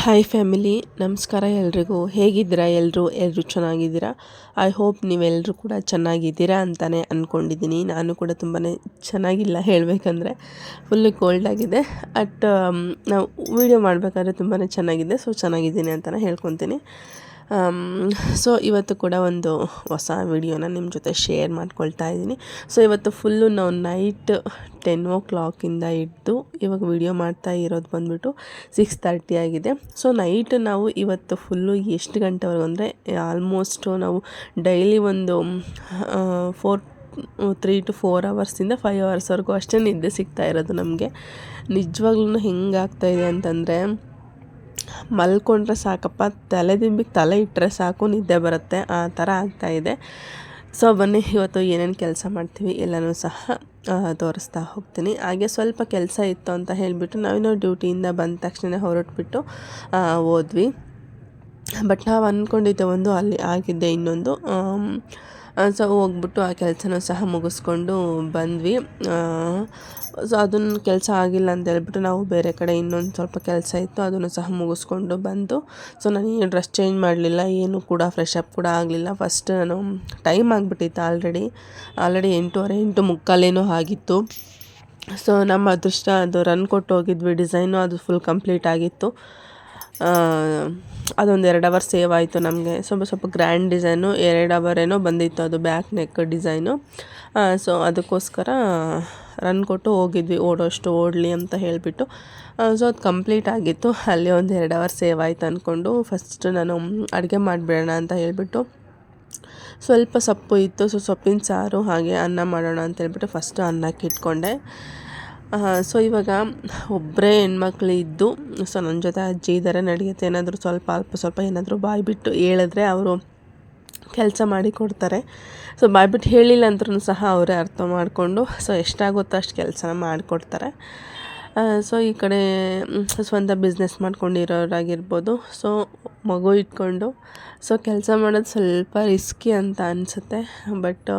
Hi family ನಮಸ್ಕಾರ ಎಲ್ರಿಗೂ. ಹೇಗಿದ್ದೀರಾ? ಎಲ್ಲರೂ ಎಲ್ಲರೂ ಚೆನ್ನಾಗಿದ್ದೀರಾ? ಐ ಹೋಪ್ ನೀವೆಲ್ಲರೂ ಕೂಡ ಚೆನ್ನಾಗಿದ್ದೀರಾ ಅಂತಲೇ ಅಂದ್ಕೊಂಡಿದ್ದೀನಿ ನಾನು ಕೂಡ ತುಂಬಾ ಚೆನ್ನಾಗಿಲ್ಲ ಹೇಳಬೇಕಂದ್ರೆ. ಫುಲ್ಲು ಕೋಲ್ಡ್ ಆಗಿದೆ. ಅಟ್ ನಾವು ವೀಡಿಯೋ ಮಾಡಬೇಕಾದ್ರೆ ತುಂಬಾ ಚೆನ್ನಾಗಿದೆ. ಸೊ ಚೆನ್ನಾಗಿದ್ದೀನಿ ಅಂತಲೇ ಹೇಳ್ಕೊತೀನಿ. ಸೊ ಇವತ್ತು ಕೂಡ ಒಂದು ಹೊಸ ವಿಡಿಯೋನ ನಿಮ್ಮ ಜೊತೆ ಶೇರ್ ಮಾಡ್ಕೊಳ್ತಾ ಇದ್ದೀನಿ. ಸೊ ಇವತ್ತು ಫುಲ್ಲು ನಾವು ನೈಟ್ ಟೆನ್ ಓ ಕ್ಲಾಕಿಂದ ಹಿಡ್ದು ಇವಾಗ ವಿಡಿಯೋ ಮಾಡ್ತಾ ಇರೋದು ಬಂದ್ಬಿಟ್ಟು ಸಿಕ್ಸ್ ತರ್ಟಿ ಆಗಿದೆ. ಸೊ ನೈಟ್ ನಾವು ಇವತ್ತು ಫುಲ್ಲು ಎಷ್ಟು ಗಂಟೆವರೆಗೂ ಅಂದರೆ ಆಲ್ಮೋಸ್ಟು ನಾವು ಡೈಲಿ ಒಂದು ಫೋರ್ ತ್ರೀ ಟು ಫೋರ್ ಅವರ್ಸಿಂದ ಫೈವ್ ಅವರ್ಸ್ವರೆಗೂ ಅಷ್ಟೇ ನಿದ್ದೆ ಸಿಗ್ತಾ ಇರೋದು ನಮಗೆ. ನಿಜವಾಗ್ಲೂ ಹೆಂಗಾಗ್ತಾಯಿದೆ ಅಂತಂದರೆ ಮಲ್ಕೊಂಡ್ರೆ ಸಾಕಪ್ಪ, ತಲೆ ದಿಂಬಿಗೆ ತಲೆ ಇಟ್ಟರೆ ಸಾಕು, ನಿದ್ದೆ ಬರುತ್ತೆ, ಆ ಥರ ಆಗ್ತಾಯಿದೆ ಸೊ ಬನ್ನಿ, ಇವತ್ತು ಏನೇನು ಕೆಲಸ ಮಾಡ್ತೀವಿ ಎಲ್ಲನೂ ಸಹ ತೋರಿಸ್ತಾ ಹೋಗ್ತೀನಿ. ಹಾಗೆ ಸ್ವಲ್ಪ ಕೆಲಸ ಇತ್ತು ಅಂತ ಹೇಳಿಬಿಟ್ಟು ನಾವೇನೋ ಡ್ಯೂಟಿಯಿಂದ ಬಂದ ತಕ್ಷಣ ಹೊರಟ್ಬಿಟ್ಟು ಹೋದ್ವಿ. ಬಟ್ ನಾವು ಅಂದ್ಕೊಂಡಿದ್ದೆ ಒಂದು, ಅಲ್ಲಿ ಆಗಿದ್ದೆ ಇನ್ನೊಂದು ಸೊ ಹೋಗ್ಬಿಟ್ಟು ಆ ಕೆಲಸನೂ ಸಹ ಮುಗಿಸ್ಕೊಂಡು ಬಂದ್ವಿ. ಸೊ ಅದನ್ನು ಕೆಲಸ ಆಗಿಲ್ಲ ಅಂತ ಹೇಳ್ಬಿಟ್ಟು ನಾವು ಬೇರೆ ಕಡೆ ಇನ್ನೊಂದು ಸ್ವಲ್ಪ ಕೆಲಸ ಇತ್ತು, ಅದನ್ನು ಸಹ ಮುಗಿಸ್ಕೊಂಡು ಬಂದು. ಸೊ ನಾನು ಡ್ರೆಸ್ ಚೇಂಜ್ ಮಾಡಲಿಲ್ಲ, ಏನು ಕೂಡ ಫ್ರೆಶ್ ಅಪ್ ಕೂಡ ಆಗಲಿಲ್ಲ. ಫಸ್ಟ್ ನಾನು ಟೈಮ್ ಆಗಿಬಿಟ್ಟಿತ್ತು ಆಲ್ರೆಡಿ ಆಲ್ರೆಡಿ ಎಂಟೂವರೆ, ಎಂಟು ಮುಕ್ಕಾಲೇನೋ ಆಗಿತ್ತು. ಸೊ ನಮ್ಮ ಅದೃಷ್ಟ, ಅದು ರನ್ ಕೊಟ್ಟು ಹೋಗಿದ್ವಿ ಡಿಸೈನು ಅದು ಫುಲ್ ಕಂಪ್ಲೀಟ್ ಆಗಿತ್ತು. ಅದೊಂದು ಎರಡು ಅವರ್ ಸೇವ್ ಆಯಿತು ನಮಗೆ. ಸ್ವಲ್ಪ ಸ್ವಲ್ಪ ಗ್ರ್ಯಾಂಡ್ ಡಿಸೈನು ಎರಡು ಅವರ್ ಏನೋ ಬಂದಿತ್ತು ಅದು ಬ್ಯಾಕ್ ನೆಕ್ ಡಿಸೈನು ಸೊ ಅದಕ್ಕೋಸ್ಕರ ರನ್ ಕೊಟ್ಟು ಹೋಗಿದ್ವಿ, ಓಡೋಷ್ಟು ಓಡಲಿ ಅಂತ ಹೇಳಿಬಿಟ್ಟು. ಸೊ ಅದು ಕಂಪ್ಲೀಟ್ ಆಗಿತ್ತು. ಅಲ್ಲಿ ಒಂದು ಎರಡು ಅವರ್ ಸೇವ್ ಆಯ್ತು ಅಂದ್ಕೊಂಡು ಫಸ್ಟ್ ನಾನು ಅಡುಗೆ ಮಾಡಿಬಿಡೋಣ ಅಂತ ಹೇಳಿಬಿಟ್ಟು ಸ್ವಲ್ಪ ಸೊಪ್ಪು ಇತ್ತು ಸೊ ಸೊಪ್ಪಿನ ಸಾರು, ಹಾಗೆ ಅನ್ನ ಮಾಡೋಣ ಅಂತ ಹೇಳ್ಬಿಟ್ಟು ಫಸ್ಟು ಅನ್ನಕ್ಕೆ ಇಟ್ಕೊಂಡೆ. ಸೊ ಇವಾಗ ಒಬ್ಬರೇ ಹೆಣ್ಮಕ್ಳು ಇದ್ದು ಸೊ ನನ್ನ ಜೊತೆ ಅಜ್ಜಿ ಇದ್ದಾರೆ ನಡೆಯುತ್ತೆ, ಏನಾದರೂ ಸ್ವಲ್ಪ ಅಲ್ಪ ಸ್ವಲ್ಪ ಏನಾದರೂ ಬಾಯಿ ಬಿಟ್ಟು ಹೇಳಿದ್ರೆ ಅವರು ಕೆಲಸ ಮಾಡಿ ಕೊಡ್ತಾರೆ. ಸೊ ಬಾಯ್ಬಿಟ್ಟು ಹೇಳಿಲ್ಲ ಅಂದ್ರೂ ಸಹ ಅವರೇ ಅರ್ಥ ಮಾಡಿಕೊಂಡು, ಸೊ, ಎಷ್ಟಾಗುತ್ತೋ ಅಷ್ಟು ಕೆಲಸನ ಮಾಡಿಕೊಡ್ತಾರೆ. ಸೊ ಈ ಕಡೆ ಸ್ವಂತ ಬಿಸ್ನೆಸ್ ಮಾಡ್ಕೊಂಡಿರೋರಾಗಿರ್ಬೋದು. ಸೊ ಮಗು ಇಟ್ಕೊಂಡು ಸೊ ಕೆಲಸ ಮಾಡೋದು ಸ್ವಲ್ಪ ರಿಸ್ಕಿ ಅಂತ ಅನಿಸುತ್ತೆ. ಬಟ್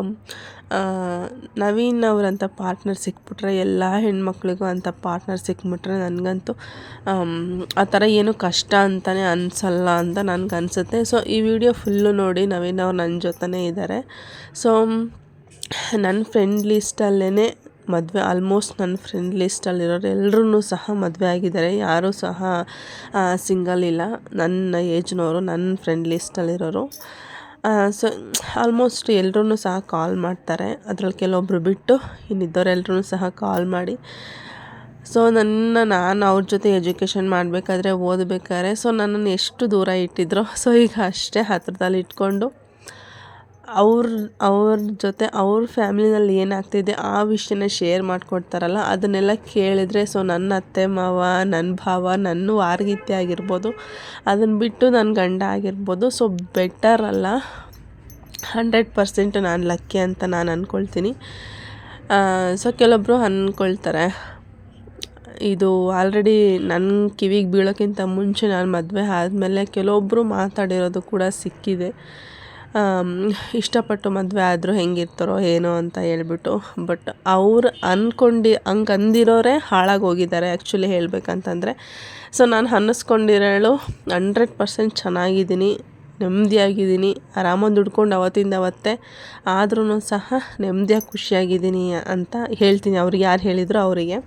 ನವೀನ್ ಅವರಂಥ ಪಾರ್ಟ್ನರ್ ಸಿಕ್ಬಿಟ್ರೆ ಎಲ್ಲ ಹೆಣ್ಮಕ್ಳಿಗೂ ಅಂಥ ಪಾರ್ಟ್ನರ್ ಸಿಕ್ಬಿಟ್ರೆ ನನಗಂತೂ ಆ ಥರ ಏನೂ ಕಷ್ಟ ಅಂತಲೇ ಅನಿಸಲ್ಲ ಅಂತ ನನಗೆ ಅನಿಸುತ್ತೆ ಸೊ ಈ ವಿಡಿಯೋ ಫುಲ್ಲು ನೋಡಿ ನವೀನ್ ಅವ್ರು ನನ್ನ ಜೊತೆನೇ ಇದ್ದಾರೆ ಸೊ ನನ್ನ ಫ್ರೆಂಡ್ ಲಿಸ್ಟಲ್ಲೇ ಮದುವೆ ಆಲ್ಮೋಸ್ಟ್ ನನ್ನ ಫ್ರೆಂಡ್ ಲಿಸ್ಟಲ್ಲಿರೋರು ಎಲ್ಲರೂ ಸಹ ಮದುವೆ ಆಗಿದ್ದಾರೆ ಯಾರೂ ಸಹ ಸಿಂಗಲ್ ಇಲ್ಲ. ನನ್ನ ಏಜ್ನವರು ನನ್ನ ಫ್ರೆಂಡ್ ಲಿಸ್ಟಲ್ಲಿರೋರು ಸೊ ಆಲ್ಮೋಸ್ಟ್ ಎಲ್ಲರೂ ಸಹ ಕಾಲ್ ಮಾಡ್ತಾರೆ. ಅದ್ರಲ್ಲಿ ಕೆಲವೊಬ್ಬರು ಬಿಟ್ಟು ಇನ್ನಿದ್ದವರೆಲ್ಲರೂ ಸಹ ಕಾಲ್ ಮಾಡಿ. ಸೊ ನನ್ನ, ನಾನು ಅವ್ರ ಜೊತೆ ಎಜುಕೇಷನ್ ಮಾಡಬೇಕಾದ್ರೆ ಓದಬೇಕಾದ್ರೆ ಸೊ ನನ್ನನ್ನು ಎಷ್ಟು ದೂರ ಇಟ್ಟಿದ್ರು? ಸೊ ಈಗ ಅಷ್ಟೇ ಹತ್ರದಲ್ಲಿ ಇಟ್ಕೊಂಡು ಅವ್ರ ಅವ್ರ ಜೊತೆ ಅವ್ರ ಫ್ಯಾಮಿಲಿನಲ್ಲಿ ಏನಾಗ್ತಿದೆ ಆ ವಿಷಯನ ಶೇರ್ ಮಾಡಿಕೊಡ್ತಾರಲ್ಲ, ಅದನ್ನೆಲ್ಲ ಕೇಳಿದರೆ ಸೊ ನನ್ನ ಅತ್ತೆ ಮಾವ, ನನ್ನ ಭಾವ, ನನ್ನ ವಾರ್ಗಿತ್ಯ ಆಗಿರ್ಬೋದು ಅದನ್ನು ಬಿಟ್ಟು ನನ್ನ ಗಂಡ ಆಗಿರ್ಬೋದು, ಸೊ ಬೆಟರ್ ಅಲ್ಲ. ಹಂಡ್ರೆಡ್ ಪರ್ಸೆಂಟ್ ನಾನು ಲಕ್ಕಿ ಅಂತ ನಾನು ಅಂದ್ಕೊಳ್ತೀನಿ ಸೊ ಕೆಲವೊಬ್ಬರು ಅಂದ್ಕೊಳ್ತಾರೆ ಇದು ಆಲ್ರೆಡಿ ನನ್ನ ಕಿವಿಗೆ ಬೀಳೋಕ್ಕಿಂತ ಮುಂಚೆ ನಾನು ಮದುವೆ ಆದಮೇಲೆ ಕೆಲವೊಬ್ಬರು ಮಾತಾಡಿರೋದು ಕೂಡ ಸಿಕ್ಕಿದೆ. ಇಷ್ಟಪಟ್ಟು ಮದುವೆ ಆದರೂ ಹೆಂಗಿರ್ತಾರೋ ಏನೋ ಅಂತ ಹೇಳ್ಬಿಟ್ಟು, ಬಟ್ ಅವ್ರು ಅಂದ್ಕೊಂಡು ಹಂಗೆ ಅಂದಿರೋರೇ ಹಾಳಾಗಿ ಹೋಗಿದ್ದಾರೆ ಆ್ಯಕ್ಚುಲಿ ಹೇಳಬೇಕಂತಂದರೆ. ಸೊ ನಾನು ಅನ್ನಿಸ್ಕೊಂಡಿರೋಳು ಹಂಡ್ರೆಡ್ ಪರ್ಸೆಂಟ್ ಚೆನ್ನಾಗಿದ್ದೀನಿ ನೆಮ್ಮದಿಯಾಗಿದ್ದೀನಿ ಆರಾಮಾಗಿ ದುಡ್ಕೊಂಡು ಅವತ್ತಿಂದ ಅವತ್ತೇ ಆದ್ರೂ ಸಹ ನೆಮ್ಮದಿಯಾಗಿ ಖುಷಿಯಾಗಿದ್ದೀನಿ ಅಂತ ಹೇಳ್ತೀನಿ ಅವ್ರಿಗೆ ಯಾರು ಹೇಳಿದ್ರು ಅವರಿಗೆ.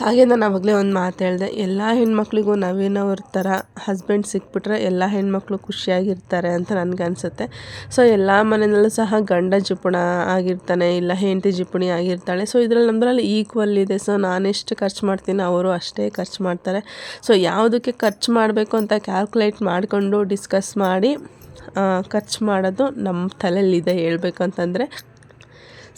ಹಾಗೆ ನಾನು ಆವಾಗಲೇ ಒಂದು ಮಾತು ಹೇಳಿದೆ, ಎಲ್ಲ ಹೆಣ್ಮಕ್ಳಿಗೂ ನವೀನವ್ರ ಥರ ಹಸ್ಬೆಂಡ್ ಸಿಕ್ಬಿಟ್ರೆ ಎಲ್ಲ ಹೆಣ್ಮಕ್ಳು ಖುಷಿಯಾಗಿರ್ತಾರೆ ಅಂತ ಅನಿಸುತ್ತೆ. ಸೊ ಎಲ್ಲ ಮನೆಯಲ್ಲೂ ಸಹ ಗಂಡ ಜಿಪುಣ ಆಗಿರ್ತಾನೆ, ಇಲ್ಲ ಹೆಂಡತಿ ಜಿಪುಣಿ ಆಗಿರ್ತಾಳೆ. ಸೊ ಇದರಲ್ಲಿ ನಮ್ಮದ್ರಲ್ಲಿ ಈಕ್ವಲ್ ಇದೆ. ಸೊ ನಾನೆಷ್ಟು ಖರ್ಚು ಮಾಡ್ತೀನಿ ಅವರು ಅಷ್ಟೇ ಖರ್ಚು ಮಾಡ್ತಾರೆ. ಸೊ ಯಾವುದಕ್ಕೆ ಖರ್ಚು ಮಾಡಬೇಕು ಅಂತ ಕ್ಯಾಲ್ಕುಲೇಟ್ ಮಾಡಿಕೊಂಡು ಡಿಸ್ಕಸ್ ಮಾಡಿ ಖರ್ಚು ಮಾಡೋದು ನಮ್ಮ ತಲೆಯಲ್ಲಿದೆ ಹೇಳ್ಬೇಕು ಅಂತಂದರೆ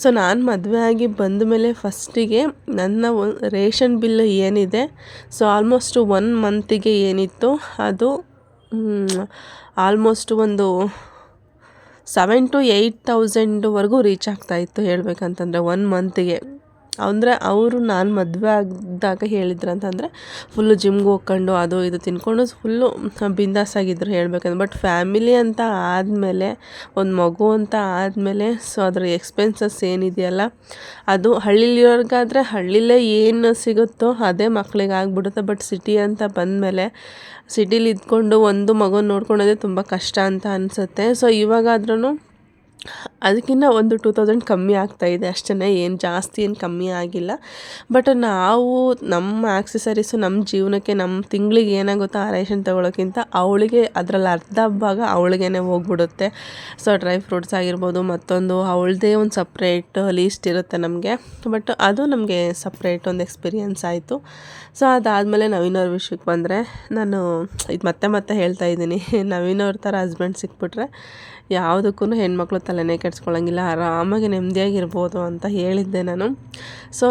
ಸೊ ನಾನು ಮದುವೆ ಆಗಿ ಬಂದ ಮೇಲೆ ಫಸ್ಟಿಗೆ ನನ್ನ ರೇಷನ್ ಬಿಲ್ ಏನಿದೆ, ಸೊ ಆಲ್ಮೋಸ್ಟ್ ಒನ್ ಮಂತಿಗೆ ಏನಿತ್ತು ಅದು ಆಲ್ಮೋಸ್ಟ್ ಒಂದು ಸೆವೆನ್ ಟು ಏಯ್ಟ್ ತೌಸಂಡ್ವರೆಗೂ ರೀಚ್ ಆಗ್ತಾಯಿತ್ತು ಹೇಳ್ಬೇಕಂತಂದರೆ ಒನ್ ಮಂತಿಗೆ ಅಂದರೆ ಅವರು ನಾನು ಮದುವೆ ಆಗಿದ್ದಾಗ ಹೇಳಿದ್ರು ಅಂತಂದರೆ ಫುಲ್ಲು ಜಿಮ್ಗೆ ಹೋಗ್ಕೊಂಡು ಅದು ಇದು ತಿನ್ಕೊಂಡು ಫುಲ್ಲು ಬಿಂದಾಸಾಗಿದ್ದರು ಹೇಳ್ಬೇಕಂದ್ರೆ ಬಟ್ ಫ್ಯಾಮಿಲಿ ಅಂತ ಆದಮೇಲೆ, ಒಂದು ಮಗು ಅಂತ ಆದಮೇಲೆ ಸೊ ಅದರ ಎಕ್ಸ್ಪೆನ್ಸಸ್ ಏನಿದೆಯಲ್ಲ, ಅದು ಹಳ್ಳಿಲಿರೋರ್ಗಾದರೆ ಹಳ್ಳಿಲೇ ಏನು ಸಿಗುತ್ತೋ ಅದೇ ಮಕ್ಕಳಿಗೆ ಆಗಿಬಿಡುತ್ತೆ. ಬಟ್ ಸಿಟಿ ಅಂತ ಬಂದಮೇಲೆ ಸಿಟಿಲಿ ಇದ್ಕೊಂಡು ಒಂದು ಮಗು ನೋಡ್ಕೊಳ್ಳೋದೇ ತುಂಬ ಕಷ್ಟ ಅಂತ ಅನಿಸುತ್ತೆ. ಸೊ ಇವಾಗಾದ್ರೂ ಅದಕ್ಕಿಂತ ಒಂದು ಟೂ ತೌಸಂಡ್ ಕಮ್ಮಿ ಇದೆ ಅಷ್ಟೇ ಏನು ಜಾಸ್ತಿ ಏನು ಕಮ್ಮಿ ಆಗಿಲ್ಲ. ಬಟ್ ನಾವು ನಮ್ಮ ಆಕ್ಸೆಸರೀಸು ನಮ್ಮ ಜೀವನಕ್ಕೆ, ನಮ್ಮ ತಿಂಗಳಿಗೆ ಏನಾಗುತ್ತೋ ಆ ರೇಷನ್ ತೊಗೊಳೋಕ್ಕಿಂತ ಅವಳಿಗೆ ಅದರಲ್ಲಿ ಅರ್ಧ ಭಾಗ ಅವಳಿಗೇ ಹೋಗ್ಬಿಡುತ್ತೆ. ಸೊ ಡ್ರೈ ಫ್ರೂಟ್ಸ್ ಆಗಿರ್ಬೋದು, ಮತ್ತೊಂದು ಅವಳದೇ ಒಂದು ಸಪ್ರೇಟ್ ಲೀಸ್ಟ್ ಇರುತ್ತೆ ನಮಗೆ. ಬಟ್ ಅದು ನಮಗೆ ಸಪ್ರೇಟ್ ಒಂದು ಎಕ್ಸ್ಪೀರಿಯನ್ಸ್ ಆಯಿತು. ಸೊ ಅದಾದಮೇಲೆ ನವೀನವ್ರ ವಿಷಯಕ್ಕೆ ಬಂದರೆ ನಾನು, ಇದು ಮತ್ತೆ ಮತ್ತೆ ಹೇಳ್ತಾ ಇದ್ದೀನಿ. ನವೀನವ್ರ ಥರ ಹಸ್ಬೆಂಡ್ ಸಿಕ್ಬಿಟ್ರೆ ಯಾವುದಕ್ಕೂ ಹೆಣ್ಮಕ್ಳು ತಲೆನೇ ಕೆಡಿಸ್ಕೊಳ್ಳೋಂಗಿಲ್ಲ, ಆರಾಮಾಗಿ ನೆಮ್ಮದಿಯಾಗಿರ್ಬೋದು ಅಂತ ಹೇಳಿದ್ದೆ ನಾನು. ಸೊ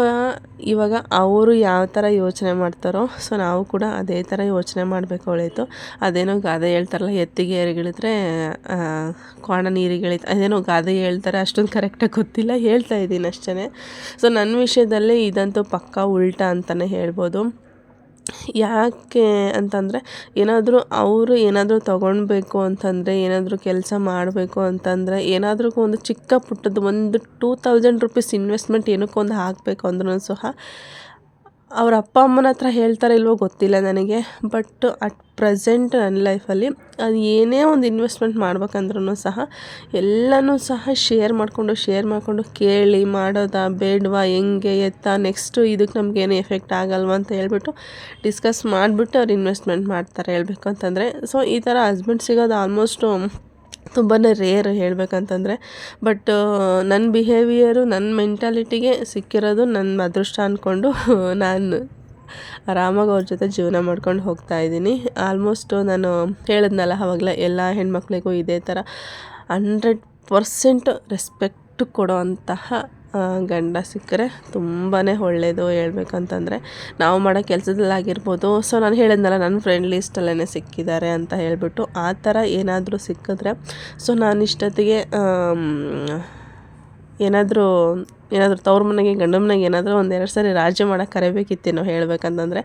ಇವಾಗ ಅವರು ಯಾವ ಥರ ಯೋಚನೆ ಮಾಡ್ತಾರೋ ಸೊ ನಾವು ಕೂಡ ಅದೇ ಥರ ಯೋಚನೆ ಮಾಡಬೇಕು ಹೊಳಿತು ಅದೇನೋ ಗಾದೆ ಹೇಳ್ತಾರಲ್ಲ, ಎತ್ತಿಗೆ ಏರಿಗಿಳಿದ್ರೆ ಕ್ವಾಣ ನೀರಿಗಿಳಿತ, ಅದೇನೋ ಗಾದೆ ಹೇಳ್ತಾರೆ, ಅಷ್ಟೊಂದು ಕರೆಕ್ಟಾಗಿ ಗೊತ್ತಿಲ್ಲ, ಹೇಳ್ತಾ ಇದ್ದೀನಿ ಅಷ್ಟೇ ಸೊ ನನ್ನ ವಿಷಯದಲ್ಲಿ ಇದಂತೂ ಪಕ್ಕಾ ಉಲ್ಟಾ ಅಂತಲೇ ಹೇಳ್ಬೋದು. ಯಾಕೆ ಅಂತಂದರೆ ಏನಾದರೂ ಅವರು ಏನಾದರೂ ತೊಗೊಳ್ಬೇಕು ಅಂತಂದರೆ, ಏನಾದರೂ ಕೆಲಸ ಮಾಡಬೇಕು ಅಂತಂದರೆ ಏನಾದ್ರೂ ಒಂದು ಚಿಕ್ಕ ಪುಟ್ಟದ್ದು ಒಂದು ಟೂ ತೌಸಂಡ್ ರುಪೀಸ್ ಇನ್ವೆಸ್ಟ್ಮೆಂಟ್ ಏನಕ್ಕೊಂದು ಹಾಕಬೇಕು ಅಂದ್ರೂ ಸಹ ಅವ್ರ ಅಪ್ಪ ಅಮ್ಮನ ಹತ್ರ ಹೇಳ್ತಾರೆ ಇಲ್ವೋ ಗೊತ್ತಿಲ್ಲ ನನಗೆ ಬಟ್ ಅಟ್ ಪ್ರೆಸೆಂಟ್ ನನ್ನ ಲೈಫಲ್ಲಿ ಅದು ಏನೇ ಒಂದು ಇನ್ವೆಸ್ಟ್ಮೆಂಟ್ ಮಾಡ್ಬೇಕಂದ್ರೂ ಸಹ ಎಲ್ಲನೂ ಸಹ ಶೇರ್ ಮಾಡಿಕೊಂಡು ಶೇರ್ ಮಾಡಿಕೊಂಡು ಕೇಳಿ, ಮಾಡೋದಾ, ಬೇಡವಾ, ಹೆಂಗೆ, ಎತ್ತ ನೆಕ್ಸ್ಟು ಇದಕ್ಕೆ ನಮಗೇನು ಎಫೆಕ್ಟ್ ಆಗಲ್ವ ಅಂತ ಹೇಳ್ಬಿಟ್ಟು ಡಿಸ್ಕಸ್ ಮಾಡಿಬಿಟ್ಟು ಅವ್ರು ಇನ್ವೆಸ್ಟ್ಮೆಂಟ್ ಮಾಡ್ತಾರೆ ಹೇಳ್ಬೇಕು ಅಂತಂದರೆ. ಸೊ ಈ ಥರ ಹಸ್ಬೆಂಡ್ ಸಿಗೋದು ಆಲ್ಮೋಸ್ಟು ತುಂಬಾ ರೇರ್ ಹೇಳಬೇಕಂತಂದರೆ. ಬಟ್ ನನ್ನ ಬಿಹೇವಿಯರು ನನ್ನ ಮೆಂಟಾಲಿಟಿಗೆ ಸಿಕ್ಕಿರೋದು ನನ್ನ ಅದೃಷ್ಟ ಅಂದ್ಕೊಂಡು ನಾನು ಆರಾಮಾಗಿ ಅವ್ರ ಜೊತೆ ಜೀವನ ಮಾಡ್ಕೊಂಡು ಹೋಗ್ತಾ ಇದ್ದೀನಿ. ಆಲ್ಮೋಸ್ಟು ನಾನು ಹೇಳಿದ್ನಲ್ಲ ಆವಾಗಲೇ ಎಲ್ಲ ಹೆಣ್ಮಕ್ಳಿಗೂ ಇದೇ ಥರ ಹಂಡ್ರೆಡ್ ಪರ್ಸೆಂಟ್ ರೆಸ್ಪೆಕ್ಟ್ ಕೊಡೋ ಅಂತಹ ಗಂಡ ಸಿಕ್ಕರೆ ತುಂಬಾ ಒಳ್ಳೆಯದು ಹೇಳ್ಬೇಕಂತಂದರೆ ನಾವು ಮಾಡೋ ಕೆಲಸದಲ್ಲಾಗಿರ್ಬೋದು ಸೊ ನಾನು ಹೇಳಿದ್ನಲ್ಲ ನನ್ನ ಫ್ರೆಂಡ್ ಲಿಸ್ಟಲ್ಲೇ ಸಿಕ್ಕಿದ್ದಾರೆ ಅಂತ ಹೇಳಿಬಿಟ್ಟು ಆ ಥರ ಏನಾದರೂ ಸಿಕ್ಕಿದ್ರೆ ಸೊ ನಾನು ಇಷ್ಟೊತ್ತಿಗೆ ಏನಾದರೂ ಏನಾದರೂ ತವ್ರ ಮನೆಗೆ ಗಂಡ ಮನೆಗೆ ಏನಾದರೂ ಒಂದು ಎರಡು ಸಾರಿ ರಾಜ್ಯ ಮಾಡೋಕೆ ಕರಿಬೇಕಿತ್ತೇನೋ ಹೇಳ್ಬೇಕಂತಂದರೆ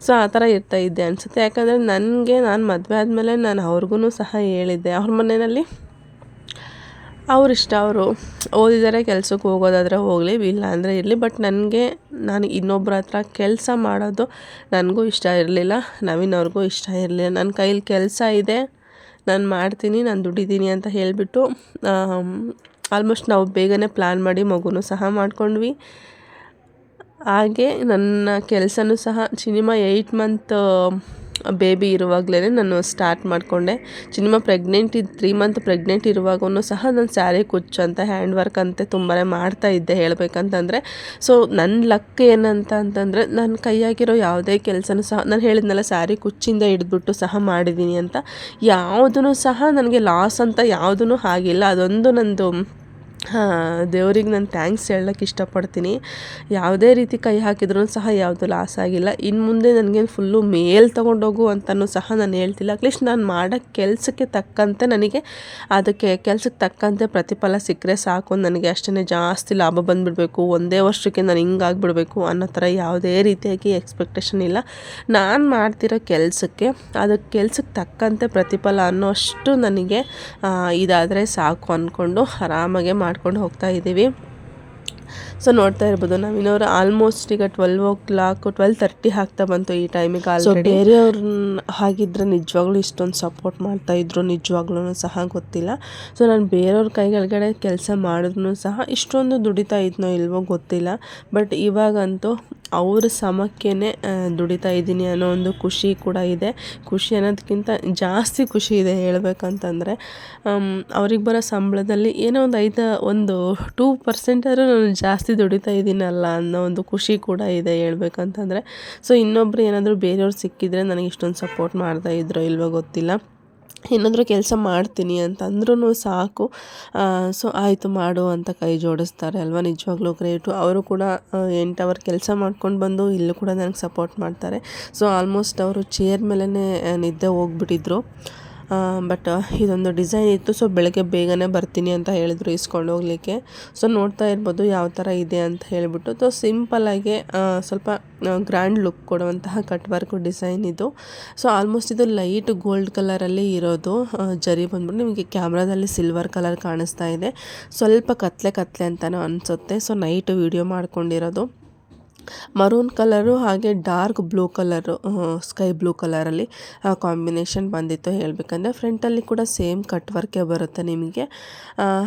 ಸೊ ಆ ಥರ ಇರ್ತಾ ಇದ್ದೆ ಅನಿಸುತ್ತೆ. ಯಾಕಂದರೆ ನನಗೆ ನಾನು ಮದುವೆ ಆದಮೇಲೆ ನಾನು ಅವ್ರಿಗೂ ಸಹ ಹೇಳಿದ್ದೆ. ಅವ್ರ ಮನೆಯಲ್ಲಿ ಅವ್ರಿಷ್ಟ, ಅವರು ಓದಿದರೆ ಕೆಲ್ಸಕ್ಕೆ ಹೋಗೋದಾದರೆ ಹೋಗಲಿ, ಇಲ್ಲ ಅಂದರೆ ಇರಲಿ. ಬಟ್ ನನಗೆ, ನಾನು ಇನ್ನೊಬ್ಬರ ಹತ್ರ ಕೆಲಸ ಮಾಡೋದು ನನಗೂ ಇಷ್ಟ ಇರಲಿಲ್ಲ ನವೀನ್ ಅವ್ರಿಗೂ ಇಷ್ಟ ಇರಲಿಲ್ಲ. ನನ್ನ ಕೈಲಿ ಕೆಲಸ ಇದೆ, ನಾನು ಮಾಡ್ತೀನಿ, ನಾನು ದುಡಿತೀನಿ ಅಂತ ಹೇಳಿಬಿಟ್ಟು ಆಲ್ಮೋಸ್ಟ್ ನಾವು ಬೇಗನೆ ಪ್ಲ್ಯಾನ್ ಮಾಡಿ ಮಗುನೂ ಸಹ ಮಾಡ್ಕೊಂಡ್ವಿ. ಹಾಗೆ ನನ್ನ ಕೆಲಸನೂ ಸಹ, ಸಿನಿಮಾ ಏಯ್ಟ್ ಮಂತ್ ಬೇಬಿ ಇರುವಾಗಲೇ ನಾನು ಸ್ಟಾರ್ಟ್ ಮಾಡಿಕೊಂಡೆ. ಸಿನಿಮಾ ಪ್ರೆಗ್ನೆಂಟ್ ಇದ್ದು ತ್ರೀ ಮಂತ್ ಪ್ರೆಗ್ನೆಂಟ್ ಇರುವಾಗೂ ಸಹ ನಾನು ಸ್ಯಾರಿ ಕುಚ್ಚು ಅಂತ ಹ್ಯಾಂಡ್ ವರ್ಕ್ ಅಂತ ತುಂಬಾ ಮಾಡ್ತಾ ಇದ್ದೆ ಹೇಳ್ಬೇಕಂತಂದರೆ. ಸೊ ನನ್ನ ಲಕ್ ಏನಂತ ಅಂತಂದರೆ ನನ್ನ ಕೈಯಾಗಿರೋ ಯಾವುದೇ ಕೆಲಸನೂ ಸಹ, ನಾನು ಹೇಳಿದ್ನಲ್ಲ ಸ್ಯಾರಿ ಕುಚ್ಚಿಂದ ಹಿಡಿದ್ಬಿಟ್ಟು ಸಹ ಮಾಡಿದ್ದೀನಿ ಅಂತ. ಯಾವುದೂ ಸಹ ನನಗೆ ಲಾಸ್ ಅಂತ ಯಾವುದೂ ಆಗಿಲ್ಲ. ಅದೊಂದು ನಂದು ದೇವ್ರಿಗೆ ನಾನು ಥ್ಯಾಂಕ್ಸ್ ಹೇಳಕ್ಕೆ ಇಷ್ಟಪಡ್ತೀನಿ. ಯಾವುದೇ ರೀತಿ ಕೈ ಹಾಕಿದ್ರೂ ಸಹ ಯಾವುದು ಲಾಸ್ ಆಗಿಲ್ಲ. ಇನ್ನು ಮುಂದೆ ನನಗೇನು ಫುಲ್ಲು ಮೇಲ್ ತೊಗೊಂಡೋಗು ಅಂತಲೂ ಸಹ ನಾನು ಹೇಳ್ತಿಲ್ಲ. ಅಟ್ಲೀಸ್ಟ್ ನಾನು ಮಾಡೋ ಕೆಲಸಕ್ಕೆ ತಕ್ಕಂತೆ ನನಗೆ ಅದಕ್ಕೆ ಕೆಲಸಕ್ಕೆ ತಕ್ಕಂತೆ ಪ್ರತಿಫಲ ಸಿಕ್ಕರೆ ಸಾಕು. ನನಗೆ ಅಷ್ಟೇ ಜಾಸ್ತಿ ಲಾಭ ಬಂದುಬಿಡಬೇಕು. ಒಂದೇ ವರ್ಷಕ್ಕೆ ನಾನು ಹಿಂಗಾಗ್ಬಿಡ್ಬೇಕು ಅನ್ನೋ ಥರ ಯಾವುದೇ ರೀತಿಯಾಗಿ ಎಕ್ಸ್ಪೆಕ್ಟೇಷನ್ ಇಲ್ಲ. ನಾನು ಮಾಡ್ತಿರೋ ಕೆಲಸಕ್ಕೆ ಅದಕ್ಕೆ ಕೆಲ್ಸಕ್ಕೆ ತಕ್ಕಂತೆ ಪ್ರತಿಫಲ ಅನ್ನೋ ಅಷ್ಟು ನನಗೆ ಇದಾದರೆ ಸಾಕು ಅಂದ್ಕೊಂಡು ಆರಾಮಾಗೆ ಮಾಡಿ ಮಾಡ್ಕೊಂಡು ಹೋಗ್ತಾ ಇದ್ದೀವಿ. ಸೊ ನೋಡ್ತಾ ಇರ್ಬೋದು ನಾವಿನ್ನವರು ಆಲ್ಮೋಸ್ಟ್ ಈಗ twelve o'clock twelve thirty ಆಗ್ತಾ ಬಂತು ಈ ಟೈಮಿಗೆ ಆಲ್ರೆಡಿ ಬೇರೆಯವ್ರನ್ನ ಹಾಗಿದ್ರೆ ನಿಜವಾಗ್ಲೂ ಇಷ್ಟೊಂದು ಸಪೋರ್ಟ್ ಮಾಡ್ತಾ ಇದ್ರು ನಿಜವಾಗ್ಲೂ ಸಹ ಗೊತ್ತಿಲ್ಲ. ಸೊ ನಾನು ಬೇರೆಯವ್ರ ಕೈಗಳ್ಗಡೆ ಕೆಲಸ ಮಾಡಿದ್ರು ಸಹ ಇಷ್ಟೊಂದು ದುಡಿತಾ ಇದ್ನೋ ಇಲ್ವೋ ಗೊತ್ತಿಲ್ಲ. ಬಟ್ ಇವಾಗಂತೂ ಅವ್ರ ಸಮಕ್ಕೆ ದುಡಿತಾ ಇದ್ದೀನಿ ಅನ್ನೋ ಒಂದು ಖುಷಿ ಕೂಡ ಇದೆ. ಖುಷಿ ಅನ್ನೋದಕ್ಕಿಂತ ಜಾಸ್ತಿ ಖುಷಿ ಇದೆ ಹೇಳ್ಬೇಕಂತಂದರೆ. ಅವ್ರಿಗೆ ಬರೋ ಸಂಬಳದಲ್ಲಿ ಏನೋ ಒಂದು ಐದು ಒಂದು ಟೂ ಪರ್ಸೆಂಟಾದ್ರೂ ನಾನು ಜಾಸ್ತಿ ದುಡಿತಾ ಇದ್ದೀನಲ್ಲ ಅನ್ನೋ ಒಂದು ಖುಷಿ ಕೂಡ ಇದೆ ಹೇಳ್ಬೇಕಂತಂದರೆ. ಸೊ ಇನ್ನೊಬ್ರು ಏನಾದರೂ ಬೇರೆಯವ್ರು ಸಿಕ್ಕಿದರೆ ನನಗೆ ಇಷ್ಟೊಂದು ಸಪೋರ್ಟ್ ಮಾಡ್ತಾ ಇದ್ರೋ ಇಲ್ವೋ ಗೊತ್ತಿಲ್ಲ. ಏನಾದರೂ ಕೆಲಸ ಮಾಡ್ತೀನಿ ಅಂತಂದ್ರೂ ಸಾಕು. ಸೊ ಆಯಿತು ಮಾಡು ಅಂತ ಕೈ ಜೋಡಿಸ್ತಾರೆ ಅಲ್ವಾ? ನಿಜವಾಗ್ಲೂ ಗ್ರೇಟು. ಅವರು ಕೂಡ ಎಂಟು ಅವರ್ ಕೆಲಸ ಮಾಡ್ಕೊಂಡು ಬಂದು ಇಲ್ಲೂ ಕೂಡ ನನಗೆ ಸಪೋರ್ಟ್ ಮಾಡ್ತಾರೆ. ಸೊ ಆಲ್ಮೋಸ್ಟ್ ಅವರು ಚೇರ್ ಮೇಲೇ ನಿದ್ದೆ ಹೋಗ್ಬಿಟ್ಟಿದ್ರು. ಬಟ್ ಇದೊಂದು ಡಿಸೈನ್ ಇತ್ತು ಸೊ ಬೆಳಗ್ಗೆ ಬೇಗನೆ ಬರ್ತೀನಿ ಅಂತ ಹೇಳಿದ್ರು ಇಸ್ಕೊಂಡು ಹೋಗ್ಲಿಕ್ಕೆ. ಸೊ ನೋಡ್ತಾ ಇರ್ಬೋದು ಯಾವ ಥರ ಇದೆ ಅಂತ ಹೇಳಿಬಿಟ್ಟು. ಸೊ ಸಿಂಪಲ್ಲಾಗೆ ಸ್ವಲ್ಪ ಗ್ರ್ಯಾಂಡ್ ಲುಕ್ ಕೊಡುವಂತಹ ಕಟ್ ವರ್ಕ್ ಡಿಸೈನ್ ಇದು. ಸೊ ಆಲ್ಮೋಸ್ಟ್ ಇದು ಲೈಟ್ ಗೋಲ್ಡ್ ಕಲರಲ್ಲಿ ಇರೋದು. ಜರಿ ಬಂದ್ಬಿಟ್ಟು ನಿಮಗೆ ಕ್ಯಾಮ್ರಾದಲ್ಲಿ ಸಿಲ್ವರ್ ಕಲರ್ ಕಾಣಿಸ್ತಾ ಇದೆ. ಸ್ವಲ್ಪ ಕತ್ಲೆ ಕತ್ಲೆ ಅಂತಲೂ ಅನಿಸುತ್ತೆ. ಸೊ ನೈಟ್ ವಿಡಿಯೋ ಮಾಡ್ಕೊಂಡಿರೋದು. ಮರೂನ್ ಕಲರು ಹಾಗೆ dark blue colour sky blue ಕಲರಲ್ಲಿ ಕಾಂಬಿನೇಷನ್ ಬಂದಿತ್ತು ಹೇಳಬೇಕಂದ್ರೆ ಫ್ರಂಟಲ್ಲಿ ಕೂಡ ಸೇಮ್ ಕಟ್ ವರ್ಕೇ ಬರುತ್ತೆ ನಿಮಗೆ.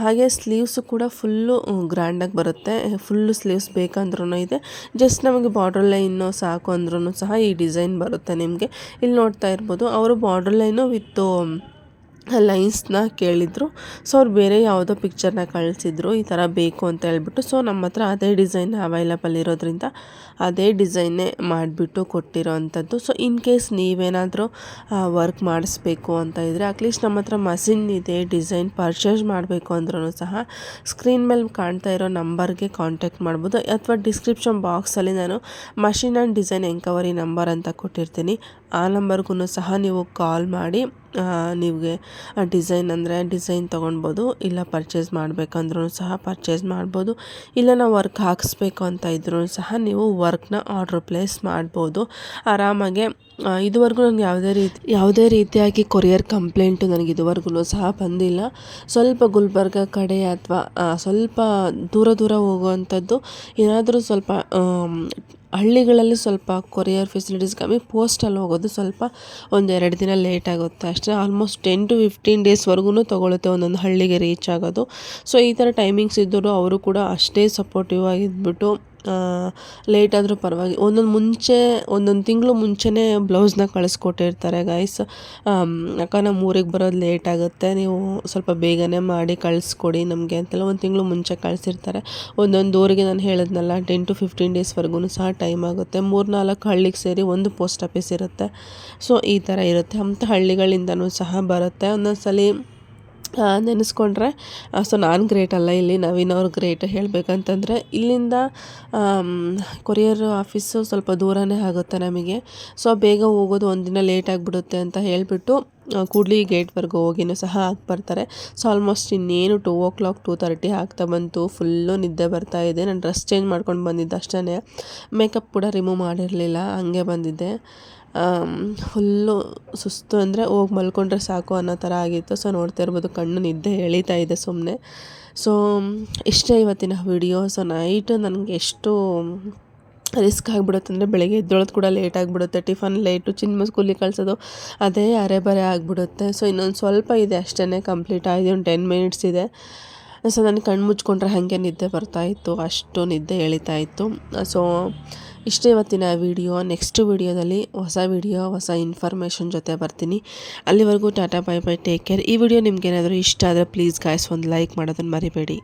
ಹಾಗೆ ಸ್ಲೀವ್ಸು ಕೂಡ ಫುಲ್ಲು ಗ್ರ್ಯಾಂಡಾಗಿ ಬರುತ್ತೆ. ಫುಲ್ಲು ಸ್ಲೀವ್ಸ್ ಬೇಕಂದ್ರೂ ಇದೆ. ಜಸ್ಟ್ ನಮಗೆ ಬಾರ್ಡರ್ ಲೈನು ಸಾಕು ಅಂದ್ರೂ ಸಹ ಈ ಡಿಸೈನ್ ಬರುತ್ತೆ ನಿಮಗೆ. ಇಲ್ಲಿ ನೋಡ್ತಾ ಇರ್ಬೋದು, ಅವರು ಬಾರ್ಡರ್ ಲೈನು ವಿತ್ತು ಲೈನ್ಸ್ನ ಕೇಳಿದರು. ಸೊ, ಅವ್ರು ಬೇರೆ ಯಾವುದೋ ಪಿಕ್ಚರ್ನ ಕಳಿಸಿದ್ರು, ಈ ಥರ ಬೇಕು ಅಂತ ಹೇಳ್ಬಿಟ್ಟು. ಸೊ, ನಮ್ಮ ಹತ್ರ ಅದೇ ಡಿಸೈನ್ ಅವೈಲಬಲ್ ಇರೋದ್ರಿಂದ ಅದೇ ಡಿಸೈನ್ನೇ ಮಾಡಿಬಿಟ್ಟು ಕೊಟ್ಟಿರೋ ಅಂಥದ್ದು ಸೊ ಇನ್ ಕೇಸ್ ನೀವೇನಾದರೂ ವರ್ಕ್ ಮಾಡಿಸ್ಬೇಕು ಅಂತ ಇದ್ದರೆ ಅಟ್ಲೀಸ್ಟ್ ನಮ್ಮ ಹತ್ರ ಮಸಿನ್ ಇದೆ ಡಿಸೈನ್ ಪರ್ಚೇಸ್ ಮಾಡಬೇಕು ಅಂದ್ರೂ ಸಹ ಸ್ಕ್ರೀನ್ ಮೇಲೆ ಕಾಣ್ತಾ ಇರೋ ನಂಬರ್ಗೆ ಕಾಂಟ್ಯಾಕ್ಟ್ ಮಾಡ್ಬೋದು. ಅಥವಾ ಡಿಸ್ಕ್ರಿಪ್ಷನ್ ಬಾಕ್ಸಲ್ಲಿ ನಾನು machine and design enquiry number ಅಂತ ಕೊಟ್ಟಿರ್ತೀನಿ. ಆ ನಂಬರ್ಗೂ ಸಹ ನೀವು ಕಾಲ್ ಮಾಡಿ ನಿಮಗೆ ಡಿಸೈನ್ ಅಂದರೆ ಡಿಸೈನ್ ತೊಗೊಳ್ಬೋದು ಇಲ್ಲ ಪರ್ಚೇಸ್ ಮಾಡಬೇಕಂದ್ರೂ ಸಹ ಪರ್ಚೇಸ್ ಮಾಡ್ಬೋದು, ಇಲ್ಲ ನಾವು ವರ್ಕ್ ಹಾಕಿಸ್ಬೇಕು ಅಂತ ಇದ್ರೂ ಸಹ ನೀವು ವರ್ಕ್ನ ಆರ್ಡ್ರ್ ಪ್ಲೇಸ್ ಮಾಡ್ಬೋದು. ಆರಾಮಾಗೆ ಇದುವರೆಗೂ ನನಗೆ ಯಾವುದೇ ರೀತಿ, ಯಾವುದೇ ರೀತಿಯಾಗಿ ಕೊರಿಯರ್ ಕಂಪ್ಲೇಂಟು ನನಗೆ ಇದುವರೆಗೂ ಸಹ ಬಂದಿಲ್ಲ. ಸ್ವಲ್ಪ ಗುಲ್ಬರ್ಗ ಕಡೆ ಅಥವಾ ಸ್ವಲ್ಪ ದೂರ ದೂರ ಹೋಗುವಂಥದ್ದು ಏನಾದರೂ ಸ್ವಲ್ಪ ಹಳ್ಳಿಗಳಲ್ಲಿ ಸ್ವಲ್ಪ ಕೊರಿಯರ್ ಫೆಸಿಲಿಟೀಸ್ ಕಮ್ಮಿ ಪೋಸ್ಟಲ್ಲಿ ಹೋಗೋದು ಸ್ವಲ್ಪ ಒಂದೆರಡು ದಿನ ಲೇಟ್ ಆಗುತ್ತೆ. ಅಷ್ಟೇ ಆಲ್ಮೋಸ್ಟ್ ಟೆನ್ ಟು ಫಿಫ್ಟೀನ್ ಡೇಸ್ವರೆಗೂ ತೊಗೊಳುತ್ತೆ ಒಂದೊಂದು ಹಳ್ಳಿಗೆ ರೀಚ್ ಆಗೋದು. ಸೊ ಈ ಥರ ಟೈಮಿಂಗ್ಸ್ ಇದ್ದರೂ ಅವರು ಕೂಡ ಅಷ್ಟೇ ಸಪೋರ್ಟಿವ್ ಆಗಿದ್ಬಿಟ್ಟು ಲೇಟ್ ಆದರೂ ಪರವಾಗಿ ಒಂದೊಂದು ಮುಂಚೆ, ಒಂದೊಂದು ತಿಂಗಳು ಮುಂಚೆನೇ ಬ್ಲೌಸ್ನ ಕಳಿಸ್ಕೊಟ್ಟಿರ್ತಾರೆ ಗೈಸ್ ಅಕ್ಕ ನಮ್ಮ ಊರಿಗೆ ಬರೋದು ಲೇಟ್ ಆಗುತ್ತೆ. ನೀವು ಸ್ವಲ್ಪ ಬೇಗನೆ ಮಾಡಿ ಕಳಿಸ್ಕೊಡಿ ನಮಗೆ ಅಂತೆಲ್ಲ ಒಂದು ತಿಂಗಳು ಮುಂಚೆ ಕಳಿಸಿರ್ತಾರೆ. ಒಂದೊಂದು ಊರಿಗೆ ನಾನು ಹೇಳಿದ್ನಲ್ಲ ಟೆನ್ ಟು ಫಿಫ್ಟೀನ್ ಡೇಸ್ವರೆಗೂ ಸಹ ಟೈಮ್ ಆಗುತ್ತೆ. ಮೂರು ನಾಲ್ಕು ಹಳ್ಳಿಗೆ ಸೇರಿ ಒಂದು ಪೋಸ್ಟ್ ಆಫೀಸ್ ಇರುತ್ತೆ. ಸೊ ಈ ಥರ ಇರುತ್ತೆ. ಅಂಥ ಹಳ್ಳಿಗಳಿಂದನೂ ಸಹ ಬರುತ್ತೆ. ಒಂದೊಂದು ಸಲ ನೆನೆಸ್ಕೊಂಡ್ರೆ ಸೊ ನಾನು ಗ್ರೇಟ್ ಅಲ್ಲ ಇಲ್ಲಿ, ನವೀನ್ ಅವ್ರು ಗ್ರೇಟ್ ಹೇಳಬೇಕಂತಂದರೆ, ಇಲ್ಲಿಂದ ಕೊರಿಯರ್ ಆಫೀಸು ಸ್ವಲ್ಪ ದೂರನೇ ಆಗುತ್ತೆ ನಮಗೆ. ಸೊ ಬೇಗ ಹೋಗೋದು ಒಂದಿನ ಲೇಟ್ ಆಗಿಬಿಡುತ್ತೆ ಅಂತ ಹೇಳಿಬಿಟ್ಟು ಕೂಡ್ಲಿ ಗೇಟ್ವರೆಗೂ ಹೋಗಿನೂ ಸಹ ಹಾಕಿ ಬರ್ತಾರೆ ಸೊ ಆಲ್ಮೋಸ್ಟ್ ಇನ್ನೇನು two o'clock two thirty ಆಗ್ತಾ ಬಂತು. ಫುಲ್ಲು ನಿದ್ದೆ ಬರ್ತಾ ಇದೆ. ನಾನು ಡ್ರೆಸ್ ಚೇಂಜ್ ಮಾಡ್ಕೊಂಡು ಬಂದಿದ್ದೆ ಅಷ್ಟೇ ಮೇಕಪ್ ಕೂಡ ರಿಮೂವ್ ಮಾಡಿರಲಿಲ್ಲ, ಹಂಗೆ ಬಂದಿದ್ದೆ. ಫುಲ್ಲು ಸುಸ್ತು ಅಂದರೆ ಹೋಗಿ ಮಲ್ಕೊಂಡ್ರೆ ಸಾಕು ಅನ್ನೋ ಥರ ಆಗಿತ್ತು. ಸೊ ನೋಡ್ತಾ ಇರ್ಬೋದು, ಕಣ್ಣು ನಿದ್ದೆ ಎಳೀತಾ ಇದೆ ಸುಮ್ಮನೆ ಸೊ ಇಷ್ಟೇ ಇವತ್ತಿನ ವಿಡಿಯೋ. ಸೊ ನೈಟ್ ನನಗೆ ಎಷ್ಟು ರಿಸ್ಕ್ ಆಗಿಬಿಡುತ್ತೆ ಅಂದರೆ ಬೆಳಗ್ಗೆ ಎದ್ದೊಳೋದು ಕೂಡ ಲೇಟ್ ಆಗಿಬಿಡುತ್ತೆ. ಟಿಫನ್ ಲೇಟು ಚಿನ್ಮ ಸ್ಕೂಲಿಗೆ ಕಳಿಸೋದು, ಅದೇ ಅರೆ ಬರೆ ಆಗಿಬಿಡುತ್ತೆ. ಸೊ ಇನ್ನೊಂದು ಸ್ವಲ್ಪ ಇದೆ ಅಷ್ಟೇ ಕಂಪ್ಲೀಟ್ ಆಗಿದೆ, ಒಂದು ಟೆನ್ ಮಿನಿಟ್ಸ್ ಇದೆ. ಸೊ ನನಗೆ ಕಣ್ಣು ಮುಚ್ಕೊಂಡ್ರೆ ಹಾಗೆ ನಿದ್ದೆ ಬರ್ತಾಯಿತ್ತು ಅಷ್ಟು ನಿದ್ದೆ ಎಳಿತಾ ಇತ್ತು. ಸೊ ಇಷ್ಟೇ ಇವತ್ತಿನ ವಿಡಿಯೋ ನೆಕ್ಸ್ಟ್ ವಿಡಿಯೋದಲ್ಲಿ ಹೊಸ ವಿಡಿಯೋ ಹೊಸ ಇನ್ಫಾರ್ಮೇಷನ್ ಜೊತೆ ಬರ್ತೀನಿ. ಅಲ್ಲಿವರೆಗೂ tata bye bye take care ಈ ವಿಡಿಯೋ ನಿಮ್ಗೇನಾದರೂ ಇಷ್ಟ ಆದರೆ ಪ್ಲೀಸ್ ಗಾಯ್ಸ್ ಒಂದು ಲೈಕ್ ಮಾಡೋದನ್ನು ಮರಿಬೇಡಿ.